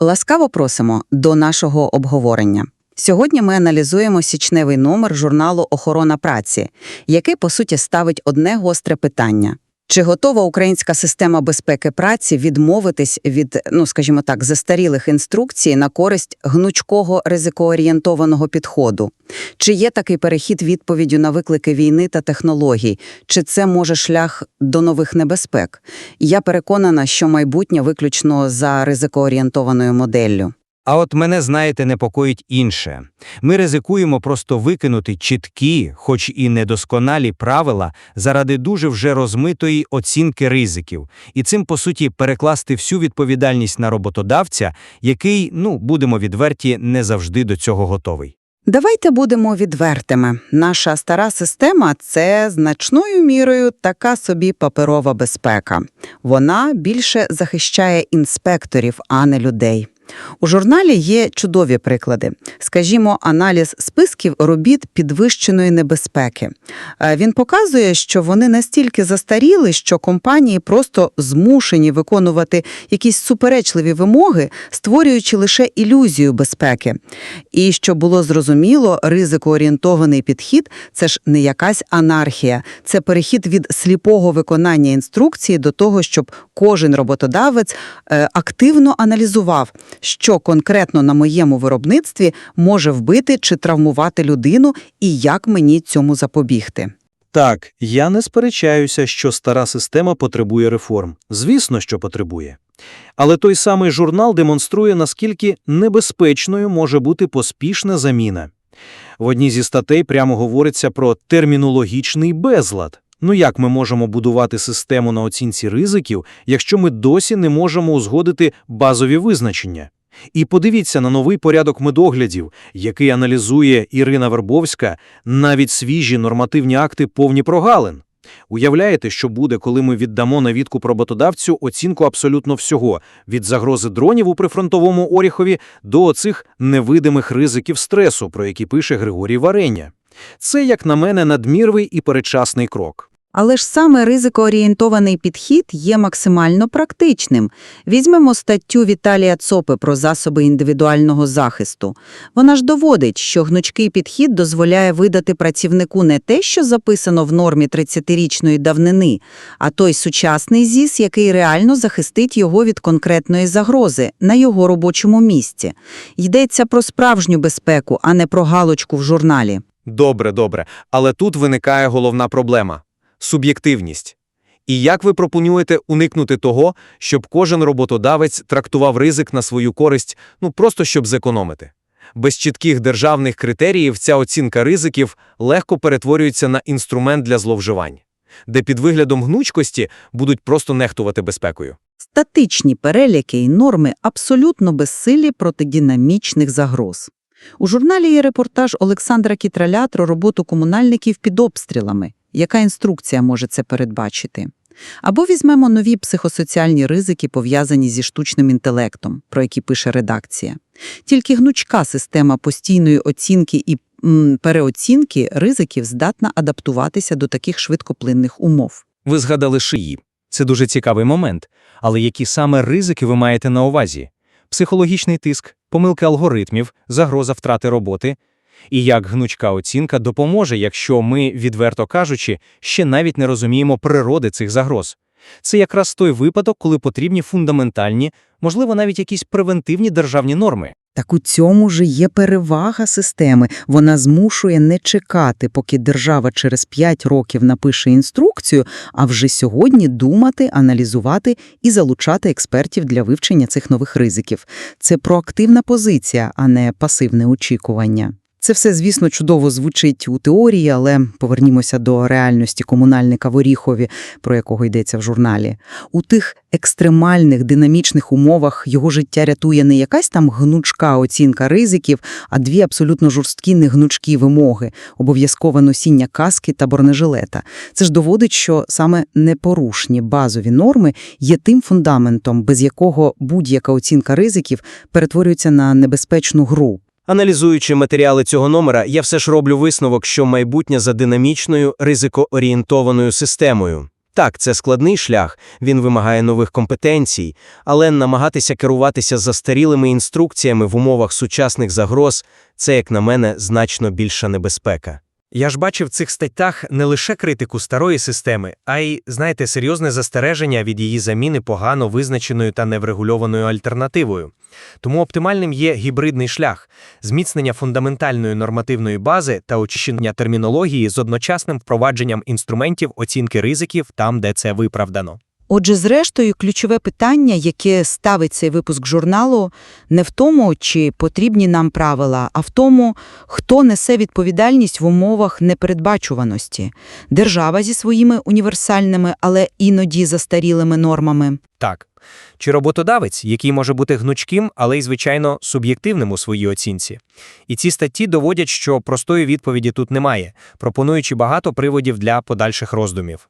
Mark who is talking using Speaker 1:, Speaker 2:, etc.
Speaker 1: Ласкаво просимо до нашого обговорення. Сьогодні ми аналізуємо січневий номер журналу Охорона праці, який, по суті, ставить одне гостре питання. Чи готова українська система безпеки праці відмовитись від, ну скажімо так, застарілих інструкцій на користь гнучкого ризикоорієнтованого підходу? Чи є такий перехід відповіддю на виклики війни та технологій? Чи це може шлях до нових небезпек? Я переконана, що майбутнє виключно за ризикоорієнтованою моделлю.
Speaker 2: А от мене, знаєте, непокоїть інше. Ми ризикуємо просто викинути чіткі, хоч і недосконалі правила заради дуже вже розмитої оцінки ризиків, і цим, по суті, перекласти всю відповідальність на роботодавця, який, ну, будемо відверті, не завжди до цього готовий.
Speaker 1: Давайте будемо відвертими. Наша стара система – це значною мірою така собі паперова безпека. Вона більше захищає інспекторів, а не людей. У журналі є чудові приклади. Скажімо, аналіз списків робіт підвищеної небезпеки. Е, Він показує, що вони настільки застаріли, що компанії просто змушені виконувати якісь суперечливі вимоги, створюючи лише ілюзію безпеки. І щоб було зрозуміло, ризикоорієнтований підхід – це ж не якась анархія, це перехід від сліпого виконання інструкції до того, щоб кожен роботодавець е, активно аналізував, що конкретно на моєму виробництві може вбити чи травмувати людину і як мені цьому запобігти.
Speaker 3: Так, я не сперечаюся, що стара система потребує реформ. Звісно, що потребує. Але той самий журнал демонструє, наскільки небезпечною може бути поспішна заміна. В одній зі статей прямо говориться про термінологічний безлад. Ну як ми можемо будувати систему на оцінці ризиків, якщо ми досі не можемо узгодити базові визначення? І подивіться на новий порядок медоглядів, який аналізує Ірина Вербовська, навіть свіжі нормативні акти повні прогалин. Уявляєте, що буде, коли ми віддамо на відкуп роботодавцю оцінку абсолютно всього – від загрози дронів у прифронтовому Оріхові до оцих невидимих ризиків стресу, про які пише Григорій Вареня. Це, як на мене, надмірвий і передчасний крок.
Speaker 1: Але ж саме ризикоорієнтований підхід є максимально практичним. Візьмемо статтю Віталія Цопи про засоби індивідуального захисту. Вона ж доводить, що гнучкий підхід дозволяє видати працівнику не те, що записано в нормі 30-річної давнини, а той сучасний ЗІС, який реально захистить його від конкретної загрози на його робочому місці. Йдеться про справжню безпеку, а не про галочку в журналі.
Speaker 2: Добре, добре. Але тут виникає головна проблема – суб'єктивність. І як ви пропонуєте уникнути того, щоб кожен роботодавець трактував ризик на свою користь, ну просто щоб зекономити? Без чітких державних критеріїв ця оцінка ризиків легко перетворюється на інструмент для зловживань, де під виглядом гнучкості будуть просто нехтувати безпекою.
Speaker 1: Статичні переліки і норми абсолютно безсилі проти динамічних загроз. У журналі є репортаж Олександра Кітраля про роботу комунальників під обстрілами. Яка інструкція може це передбачити? Або візьмемо нові психосоціальні ризики, пов'язані зі штучним інтелектом, про які пише редакція. Тільки гнучка система постійної оцінки і м, переоцінки ризиків здатна адаптуватися до таких швидкоплинних умов.
Speaker 2: Ви згадали шиї. Це дуже цікавий момент. Але які саме ризики ви маєте на увазі? Психологічний тиск, помилки алгоритмів, загроза втрати роботи? І як гнучка оцінка допоможе, якщо ми, відверто кажучи, ще навіть не розуміємо природи цих загроз? Це якраз той випадок, коли потрібні фундаментальні, можливо, навіть якісь превентивні державні норми.
Speaker 1: Так у цьому ж є перевага системи. Вона змушує не чекати, поки держава через 5 років напише інструкцію, а вже сьогодні думати, аналізувати і залучати експертів для вивчення цих нових ризиків. Це проактивна позиція, а не пасивне очікування. Це все, звісно, чудово звучить у теорії, але повернімося до реальності комунальника в Оріхові, про якого йдеться в журналі. У тих екстремальних динамічних умовах його життя рятує не якась там гнучка оцінка ризиків, а дві абсолютно жорсткі негнучкі вимоги – обов'язкове носіння каски та бронежилета. Це ж доводить, що саме непорушні базові норми є тим фундаментом, без якого будь-яка оцінка ризиків перетворюється на небезпечну гру.
Speaker 4: Аналізуючи матеріали цього номера, я все ж роблю висновок, що майбутнє за динамічною, ризикоорієнтованою системою. Так, це складний шлях, він вимагає нових компетенцій, але намагатися керуватися застарілими інструкціями в умовах сучасних загроз – це, як на мене, значно більша небезпека.
Speaker 3: Я ж бачив в цих статтях не лише критику старої системи, а й, знаєте, серйозне застереження від її заміни погано визначеною та неврегульованою альтернативою. Тому оптимальним є гібридний шлях зміцнення фундаментальної нормативної бази та очищення термінології з одночасним впровадженням інструментів оцінки ризиків там, де це виправдано.
Speaker 1: Отже, зрештою, ключове питання, яке ставить цей випуск журналу, не в тому, чи потрібні нам правила, а в тому, хто несе відповідальність в умовах непередбачуваності. Держава зі своїми універсальними, але іноді застарілими нормами.
Speaker 3: Так. Чи роботодавець, який може бути гнучким, але й, звичайно, суб'єктивним у своїй оцінці. І ці статті доводять, що простої відповіді тут немає, пропонуючи багато приводів для подальших роздумів.